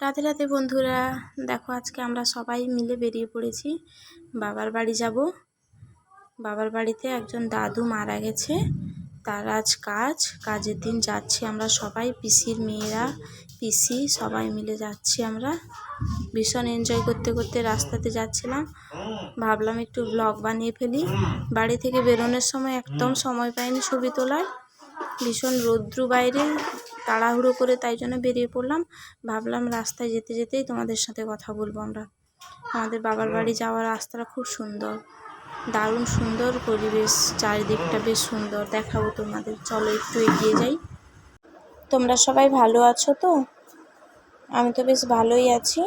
রাতে রাতে বন্ধুরা। দেখো, আজকে আমরা সবাই মিলে বেরিয়ে পড়েছি। বাবার বাড়ি যাব। বাবার বাড়িতে একজন দাদু মারা গেছে। তার আজ কাজ। কাজের দিন যাচ্ছি আমরা সবাই, পিসির মেয়েরা, পিসি, সবাই মিলে যাচ্ছি আমরা। ভীষণ এনজয় করতে করতে রাস্তাতে যাচ্ছিলাম। ভাবলাম একটু ব্লগ বানিয়ে ফেলি। বাড়ি থেকে বেরোনোর সময় একদম সময় পাইনি ছবি তোলার। ভীষণ রৌদ্রু বাইরে। তাড়াহুড়ো করে তাই জন্য বেরিয়ে পড়লাম। ভাবলাম রাস্তায় যেতে যেতেই তোমাদের সাথে কথা বলব আমরা। আমাদের বাবার বাড়ি যাওয়ার রাস্তাটা খুব সুন্দর। দারুণ সুন্দর পরিবেশ চারিদিকটা বেশ সুন্দর। দেখাবো তোমাদের। চলো একটু এগিয়ে যাই। তোমরা সবাই ভালো আছো তো? আমি তো বেশ ভালোই আছি।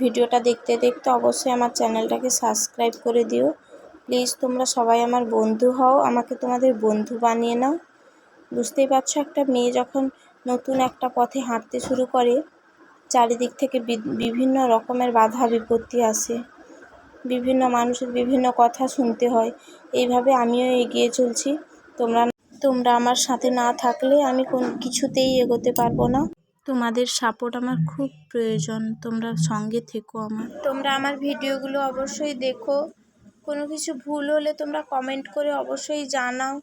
ভিডিওটা দেখতে দেখতে অবশ্যই আমার চ্যানেলটাকে সাবস্ক্রাইব করে দিও। প্লিজ তোমরা সবাই আমার বন্ধু হও। আমাকে তোমাদের বন্ধু বানিয়ে নাও। বুঝতেই পারছ, একটা মেয়ে যখন নতুন একটা পথে হাঁটতে শুরু করে, চারিদিক থেকে বিভিন্ন রকমের বাধা বিপত্তি আসে। বিভিন্ন মানুষের বিভিন্ন কথা শুনতে হয়। এইভাবে আমিও এগিয়ে চলছি। তোমরা তোমরা আমার সাথে না থাকলে আমি কোন, কিছুতেই এগোতে পারব না। তোমাদের সাপোর্ট আমার খুব প্রয়োজন। তোমরা সঙ্গে থেকো আমার। তোমরা আমার ভিডিওগুলো অবশ্যই দেখো। কোনো কিছু ভুল হলে তোমরা কমেন্ট করে অবশ্যই জানাও।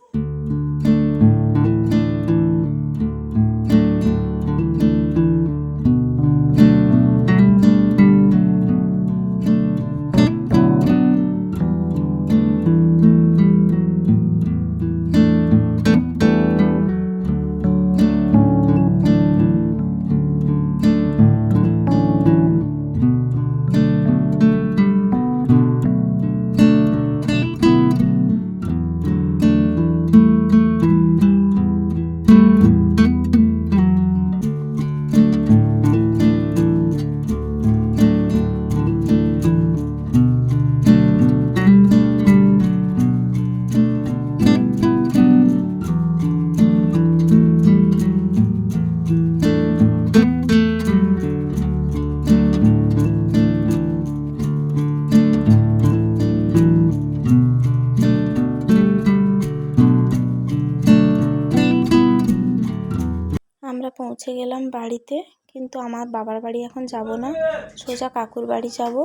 পৌঁছে গেলাম বাড়িতে, কিন্তু আমার বাবার বাড়ি এখন যাব না। সোজা কাকুর বাড়ি যাব।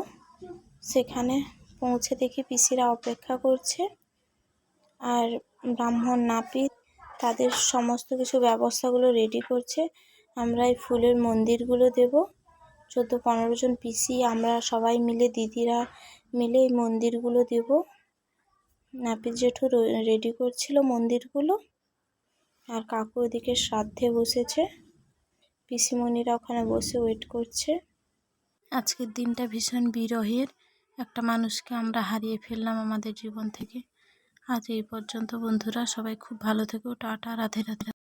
সেখানে পৌঁছে দেখি পিসিরা অপেক্ষা করছে। আর ব্রাহ্মণ নাপিত তাদের সমস্ত কিছু ব্যবস্থাগুলো রেডি করছে। আমরা এই ফুলের মন্দিরগুলো দেব। চোদ্দ পনেরো জন পিসি, আমরা সবাই মিলে, দিদিরা মিলে এই মন্দিরগুলো দেব। নাপিত জেঠু রেডি করছিল মন্দিরগুলো। আর কাকু ওদিকে শ্রাদ্ধে বসেছে। পিসিমণিরা ওখানে বসে ওয়েট করছে। আজকের দিনটা ভীষণ বিরহের। একটা মানুষকে আমরা হারিয়ে ফেললাম আমাদের জীবন থেকে। আজ এই পর্যন্ত বন্ধুরা সবাই খুব ভালো থেকো। টাটা, রাধে রাধে।